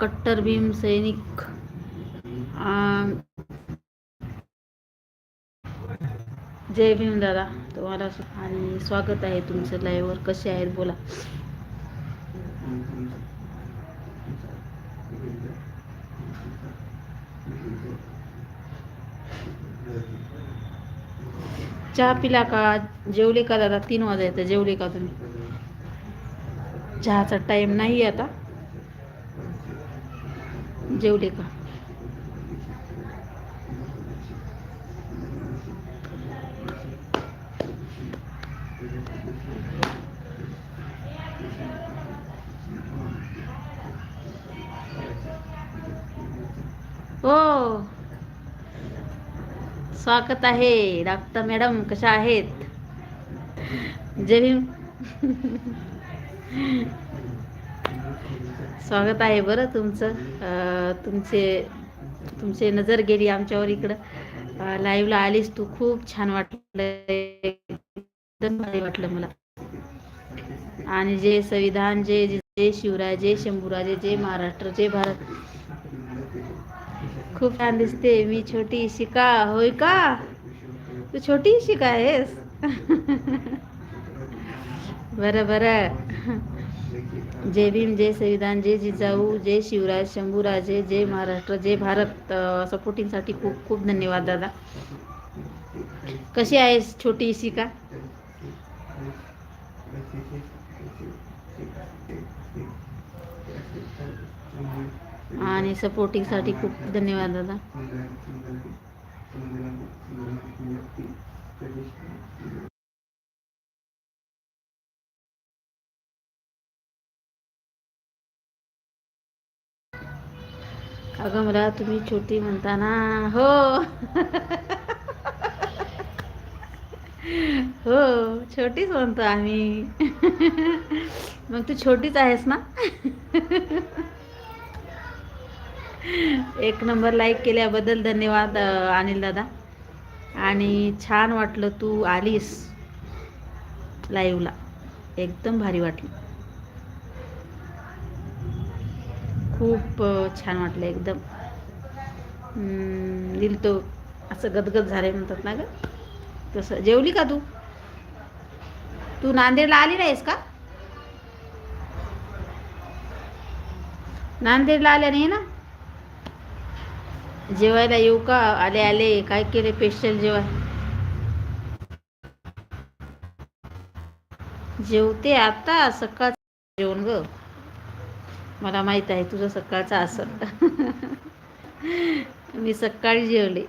कट्टर भीम सैनिक. जय भीम दादा तुम्हाला आणि स्वागत आहे तुमचं लाईव्हवर कसे आहेत? बोला. चहा पिला का? जेवले का दादा? तीन वाजायचं जेवले का तुम्ही? चहाचा टाईम नाही आता. जेवले का? स्वागत आहे. डॉक्टर मॅडम कशा आहेत? जय भीम. स्वागत आहे बरं तुमचं. तुमचे तुमचे नजर गेली आमच्यावर इकडं. लाईव्हला आलीस तू. खूप छान वाटलं भारी वाटलं मला. आणि जे संविधान जे जे शिवराय जे शंभूराजे जे महाराष्ट्र जे भारत. खूप छान दिसते. मी छोटी शिका. होय का? तू छोटी शिका आहेस? बरं बरं. जय भीम जय संविधान जय जिजाऊ जय शिवराज शंभूराजे जय महाराष्ट्र जय भारत. सपोर्टिंगसाठी खूप खूप धन्यवाद दादा. कशी आहेस छोटी शिका? आणि सपोर्टिंगसाठी खूप धन्यवाद दादा. अगं मला तुम्ही छोटी म्हणता ना हो. हो छोटीच म्हणतो आम्ही. मग तू छोटीच आहेस ना? एक नंबर लाईक केल्याबद्दल धन्यवाद अनिल दादा. आणि छान वाटलं तू आलीस लाईव्हला एकदम भारी वाटलं. खूप छान वाटलं एकदम. दिल तो असं गदगद झालंय म्हणतात ना ग. तसं. जेवली का तू? तू नांदेडला आली नाहीस का? नांदेडला आल्या नाही ना? जेवायला येऊ का? आले आले. काय केले स्पेशल जेवाय जेवते आता सकाळचं जेवण ग. मला माहीत आहे तुझं सकाळचं असं मी सकाळी जेवले.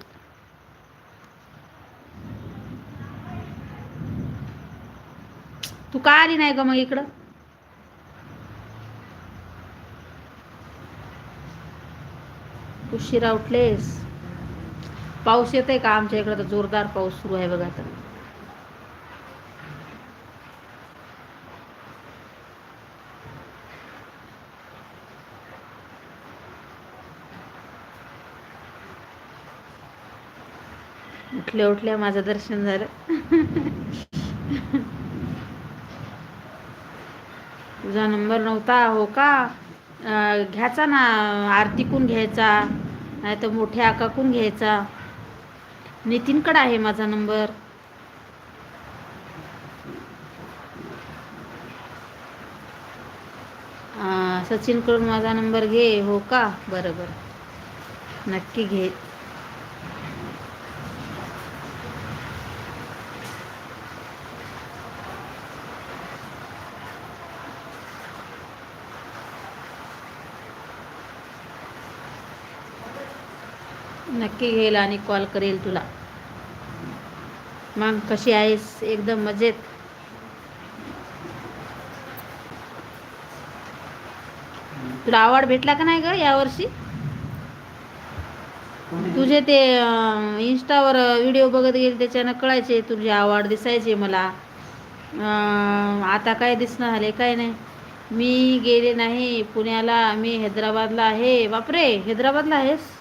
तू का आली नाही का मग इकडं? उशिरा उठलेस. पाऊस येत आहे का आमच्या इकडे? तर जोरदार पाऊस सुरू आहे बघा आता. उठल्या उठल्या माझं दर्शन झालं. तुझा नंबर नव्हता हो का? घ्यायचा ना आरती कोण घ्यायचा? नाही तर मोठ्या आकाकून घ्यायचा. नितीनकडं आहे माझा नंबर. सचिनकडून माझा नंबर घे. हो का? बरं बरं. नक्की घे. नक्की घेईल आणि कॉल करेल तुला. मग कशी आहेस? एकदम मजेत. तुला आवड भेटला का नाही ग यावर्षी? तुझे ते इन्स्टावर व्हिडिओ बघत गेले त्याच्यानं कळायचे तुझे आवड दिसायचे मला. आता काय दिसणं झाले काय नाही. मी गेले नाही पुण्याला मी हैदराबादला आहे. बापरे हैदराबादला आहेस?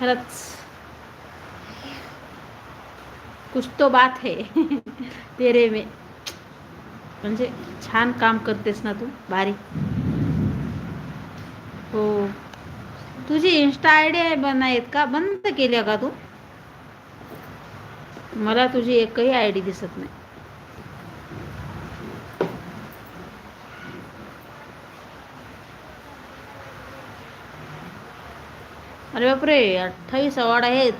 खरंच कुछ तो बात है तेरे में। म्हणजे छान काम करतेस ना तू भारी हो। तुझी इन्स्टा आय डी आहे का? बंद केल्या का तू? मला तुझी एकही आय डी दिसत नाही. अरे बापरे अठ्ठावीस अवॉर्ड आहेत.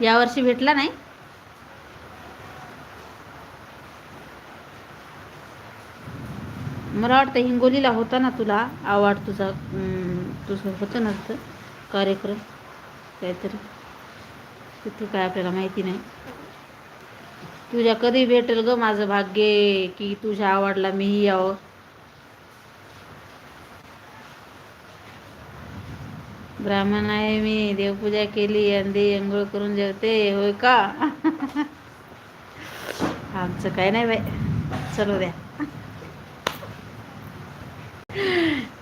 यावर्षी भेटला नाही? मला वाटतं हिंगोलीला होता ना तुला अवॉर्ड तुझा तुझं होतं ना तिथं कार्यक्रम काहीतरी? तिथं काय आपल्याला माहिती नाही. तुझ्या कधी भेटेल ग माझं भाग्य की तुझ्या आवडला मीही यावं? ब्राह्मण आहे मी देवपूजा केली अंधी अंघोळ करून जेवते. होय का? आमचं काय नाही बाई. चलो द्या.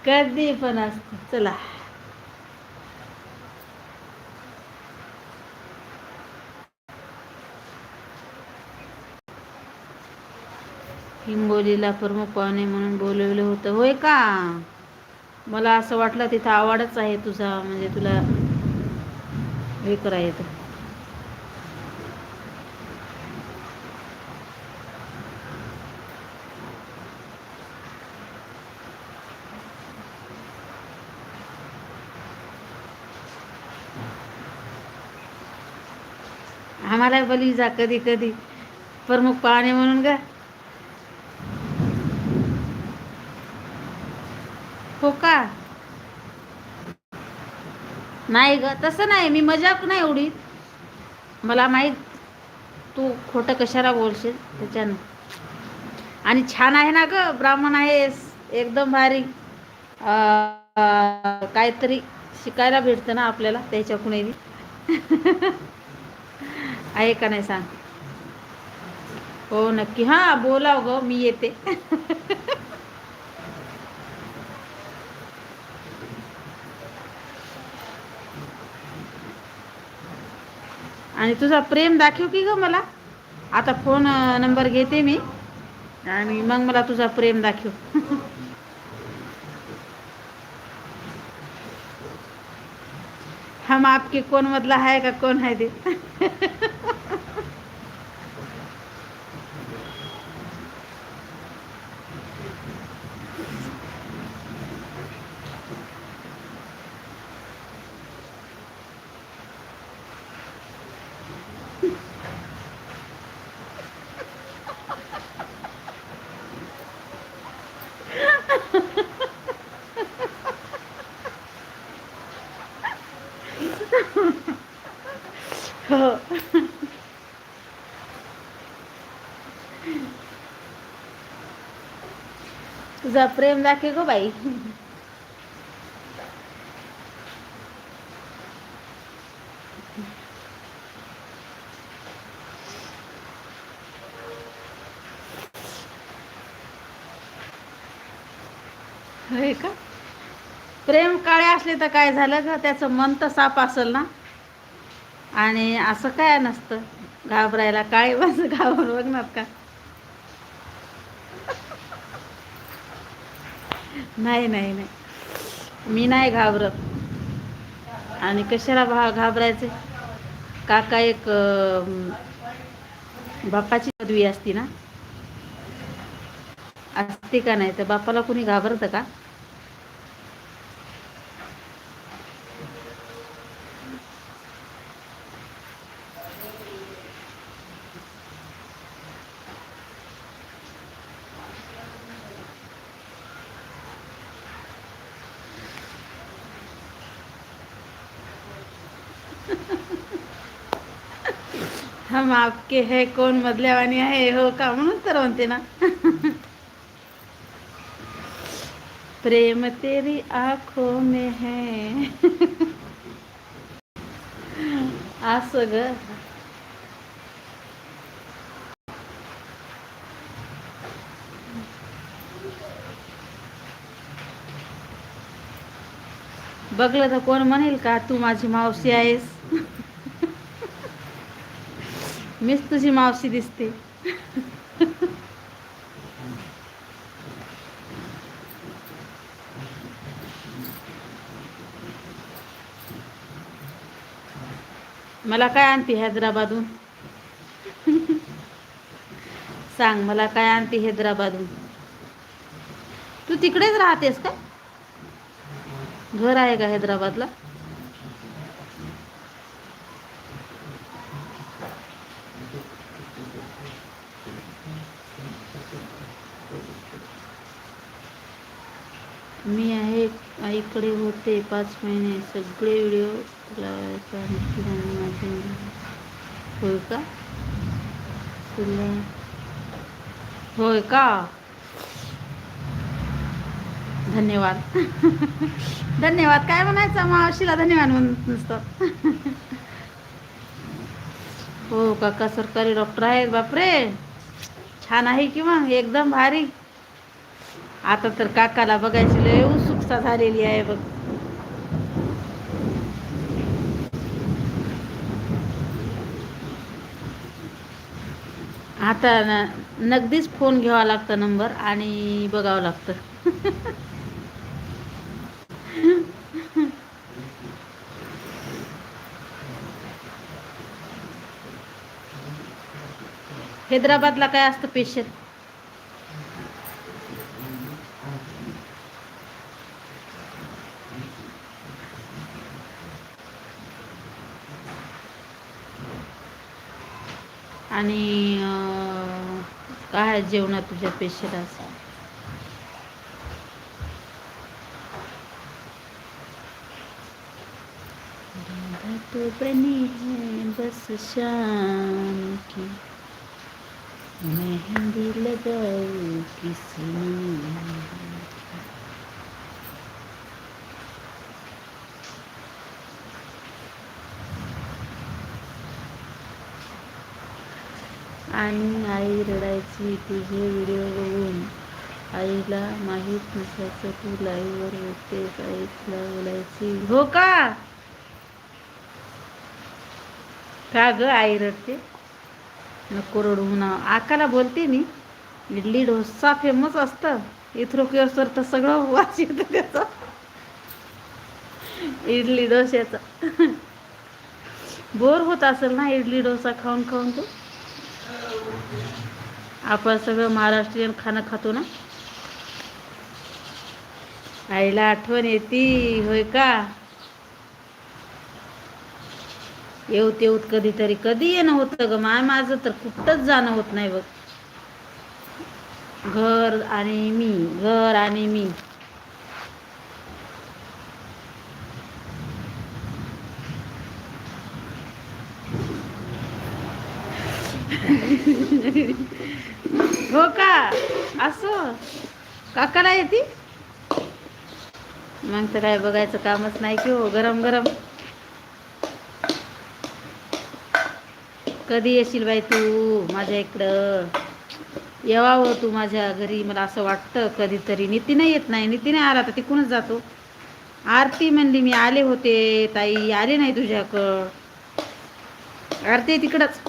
कधी पण असत. चला. हिंगोलीला प्रमुख पाहुणे म्हणून बोलवलं होतं. होय का? मला असं वाटलं तिथं आवडच आहे तुझा म्हणजे तुला हे करा आम्हाला बली जा कधी कधी. प्रमुख पाहुणे म्हणून का हो का नाही ग तसं नाही मी मजाक नाही एवढी. मला माहीत तू खोटं कशाला बोलशील त्याच्यानं. आणि छान आहे ना ग ब्राह्मण आहेस एकदम भारी. काहीतरी शिकायला भेटतं ना आपल्याला त्याच्याकडून आहे का नाही सांग? हो नक्की. हां बोलाव ग मी येते. आणि तुझा प्रेम दाखव की ग मला. आता फोन नंबर घेते मी. आणि मग मला तुझा प्रेम दाखव. हम आपके कोण मधला आहे का कोण आहे ते? तुझा प्रेम दाखव गो बाई. होय का? प्रेम काळे असले तर काय झालं का त्याचं मन तर साप असेल ना? आणि असं काय नसतं? घाबरायला काळे बस घाबरून बघणार का? नाही नाही नाही. मी नाही घाबरत. आणि कशाला भा घाबरायचे? काका एक बापाची पदवी असती ना? असते का नाही? तर बापाला कुणी घाबरतं का? हम आपके है कोण मधल्यावानी आहे? हो का? म्हणून तर म्हणते ना. प्रेम तेरी आखो में है. असं ग. बघलं तर कोण म्हणेल का तू माझी मावशी आहेस? मीच तुझी मावशी दिसते. मला काय आणते हैदराबादहून? सांग मला काय आणते हैदराबादून तू तिकडेच राहतेस का? घर आहे का हैदराबादला मी आहे माझ्याकडे होते पाच महिने. सगळे व्हिडिओ लावायचा आणखी आणि माझे होय का? तुला होय का? धन्यवाद. धन्यवाद. काय म्हणायचं? मावशीला धन्यवाद म्हणत नुसतं. हो काका सरकारी डॉक्टर आहेत. बापरे! छान आहे की मग? एकदम भारी. आता तर काकाला बघायची लय अवस्था झालेली आहे बघ. आता नगदीच फोन घ्यावा लागतं नंबर आणि बघावं लागतं. हैदराबादला काय असतं पेशंट आणि अं, जेवणा जेवणात तुझ्या पेशेला असं. तो बनी है बस शाम की। मेहंदी लगाऊ किसी ने। आणि आई रडायची तुझे व्हिडिओ बघून आईला माहीत नसायचं तू लाईव्हवर होतेस. आईला बोलायची हो का? का ग आई रडते? नको रडू ना. आकाला बोलते मी. इडली डोसा फेमस असतं. इथरोकेवर तर सगळं वाचित येतं त्याचं. इडली डोश्याचं. बोर होत असेल ना इडली डोसा खाऊन खाऊन तू? आपण सगळं महाराष्ट्रीयन खाणं खातो ना? आईला आठवण येते होय का? येऊत येऊत कधीतरी. कधी येणं होतं ग? माय माझं तर कुठंच जाणं होत नाही बघ. घर आणि मी घर आणि मी. हो का? असं. काकाला येते? मग तर काय बघायचं कामच नाही की हो गरम गरम. कधी येशील बाई तू माझ्या इकडं? येवावं हो तू माझ्या घरी मला असं वाटतं कधीतरी. नीती नाही येत नाही नीती नाही आला तर तिकूनच जातो. आरती म्हणली मी आले होते ताई आले नाही तुझ्याकडं. आरती तिकडंच.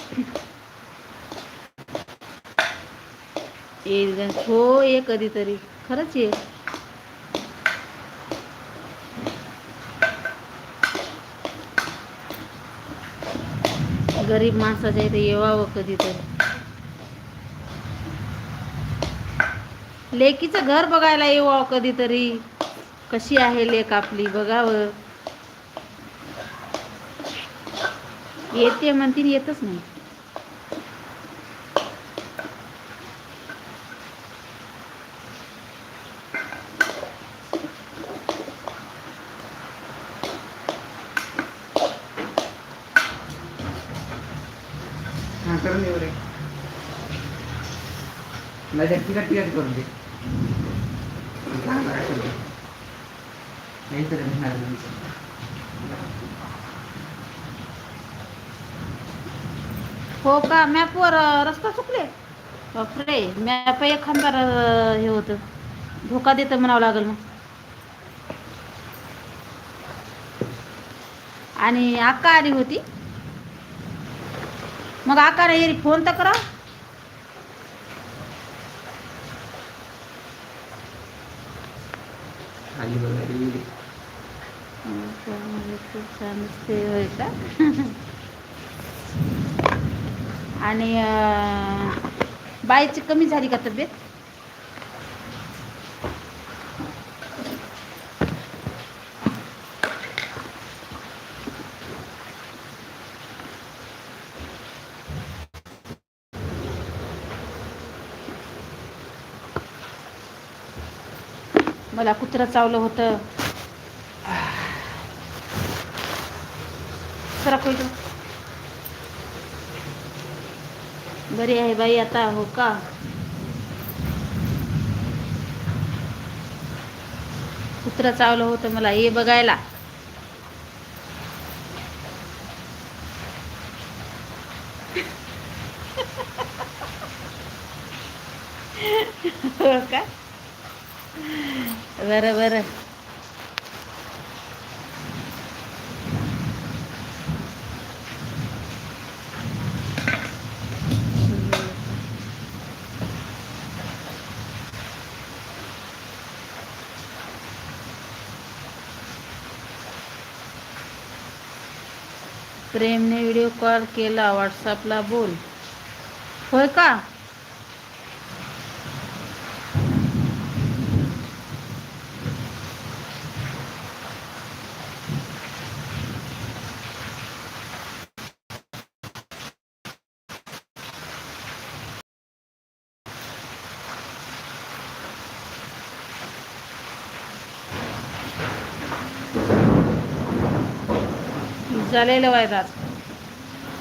एक जण. हो ये कधीतरी. खरंच ये. गरीब माणसाच्या इथे येवावं कधीतरी. लेकीचं घर बघायला येवावं कधीतरी. कशी आहे लेक आपली बघावं. येते म्हणतील येतच नाही. हां करून तिकट तिकट करून दे. नाही तर भेटणार हो का? मॅपवर रस्ता चुकले? बापरे मॅप एखादा हे होतं. धोका देतं म्हणावं लागेल मग. आणि अक्का आली होती? मग आकार येरी फोन तर करा. आणि बाईची कमी झाली का तब्येत? मला कुत्रं चावलं होतं. सरा इकडं बरी आहे बाई आता हो का? कुत्रं चावलं होतं मला हे बघायला. हो का? बरं बरं. प्रेमने व्हिडिओ कॉल केला व्हॉट्सअपला बोल. होय का? झालेलं वायदात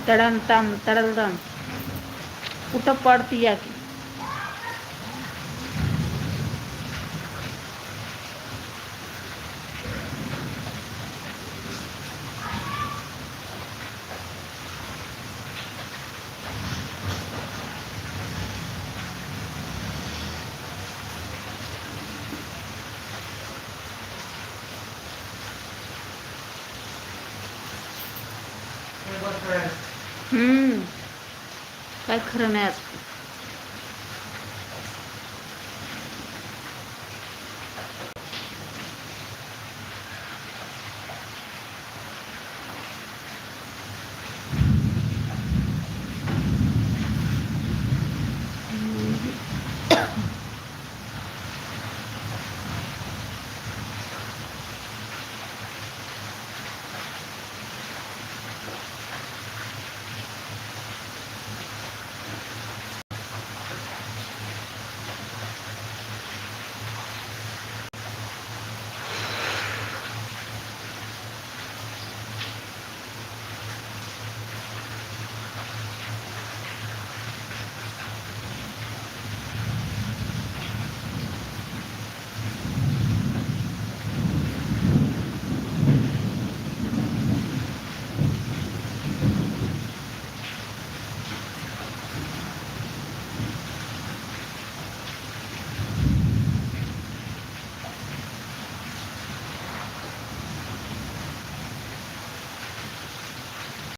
तडण तम तडण कुठं पडती या की काय खरं नाही